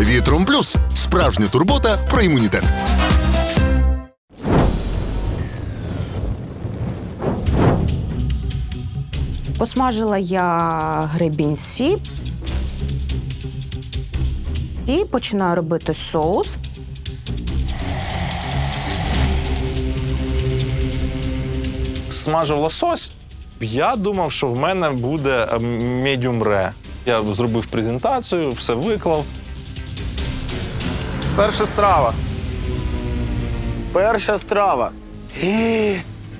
Вітром плюс справжня турбота про імунітет. Посмажила я гребінці і починаю робити соус. смажив лосось. Я думав, що в мене буде медіум ре. Я зробив презентацію, все виклав. Перша страва. Перша страва.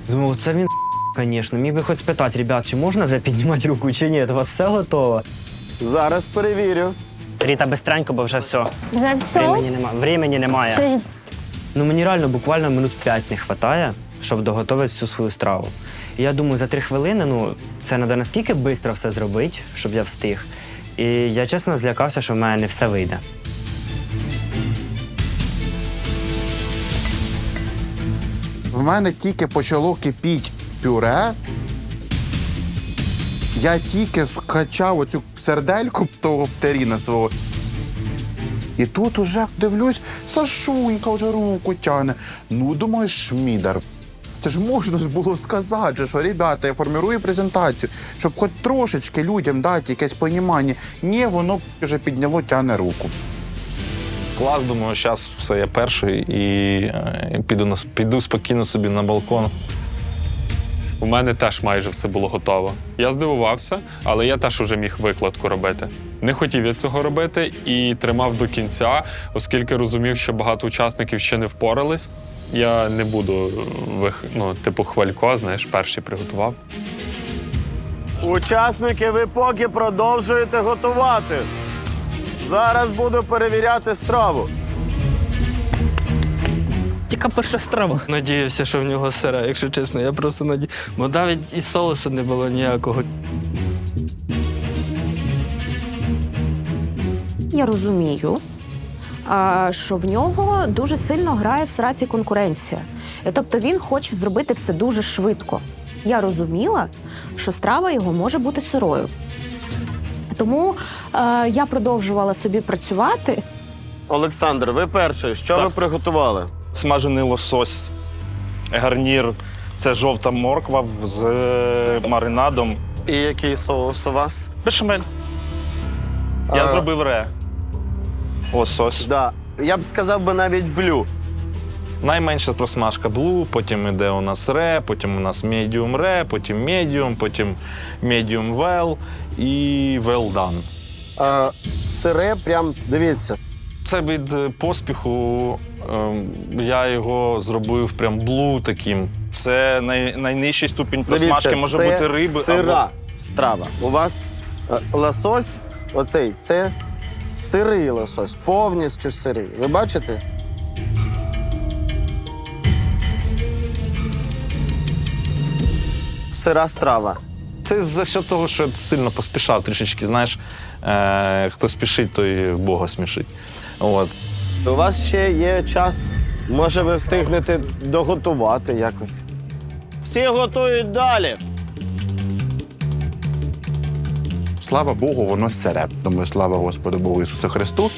Думаю, це він, звісно. Міг би хоч спитати, ребят, чи можна вже піднімати руку, чи ні? У вас все готово? Зараз перевірю. Ріта, бистренько, бо вже все. Вже все? Времені немає. Времені немає. Чи Ну мені реально буквально минут 5 не вистачає, щоб доготовити всю свою страву. І я думаю, за три хвилини, ну, це треба наскільки швидко все зробити, щоб я встиг. І я чесно злякався, що в мене не все вийде. В мене тільки почало кипіть пюре. Я тільки скачав оцю сердельку з того птеріна свого. І тут уже дивлюсь, Сашунька вже руку тягне. Ну, думаю, шмідар. Це ж можна ж було сказати, що ребята, я формірую презентацію, щоб хоч трошечки людям дати якесь понімання. Ні, воно вже підняло, тягне руку. Клас, думаю, зараз все, я перший і е, піду, на, піду спокійно собі на балкон. У мене теж майже все було готово. Я здивувався, але я теж уже міг викладку робити. Не хотів я цього робити і тримав до кінця, оскільки розумів, що багато учасників ще не впорались. Я не буду вих... ну, типу хвалько, знаєш, перший приготував. Учасники, ви поки продовжуєте готувати. Зараз буду перевіряти страву. Тільки перша страва. Надіявся, що в нього сира, якщо чесно. Я просто надію. Бо навіть і соусу не було ніякого. Я розумію, що в нього дуже сильно грає в сраці конкуренція. Тобто він хоче зробити все дуже швидко. Я розуміла, що страва його може бути сирою. Тому е, я продовжувала собі працювати. Олександр, ви перший. Що ви приготували? смажений лосось, гарнір. Це жовта морква з маринадом. І який соус у вас? Бешамель. Я А. зробив ре. Лосось. Да. Я б сказав би навіть блю. Найменша просмажка блу, потім іде у нас ре, потім у нас медіум ре, потім медіум, потім медіум вел і well done. Сире, прям дивіться. Це від е, поспіху. ем, Я його зробив прям блу таким. Це най, найнижчий ступінь просмажки. Дивіться, Може це бути риби Сира або страва. У вас е, лосось, оцей, це сирий лосось, повністю сирий. Ви бачите? Сира страва. Це за що того, що я сильно поспішав трішечки. Знаєш, е, хто спішить, той Бога смішить. От. У вас ще є час. Може, ви встигнете доготувати якось. Всі готують далі. Слава Богу, воно сире. Думаю, слава Господу Богу Ісусу Христу.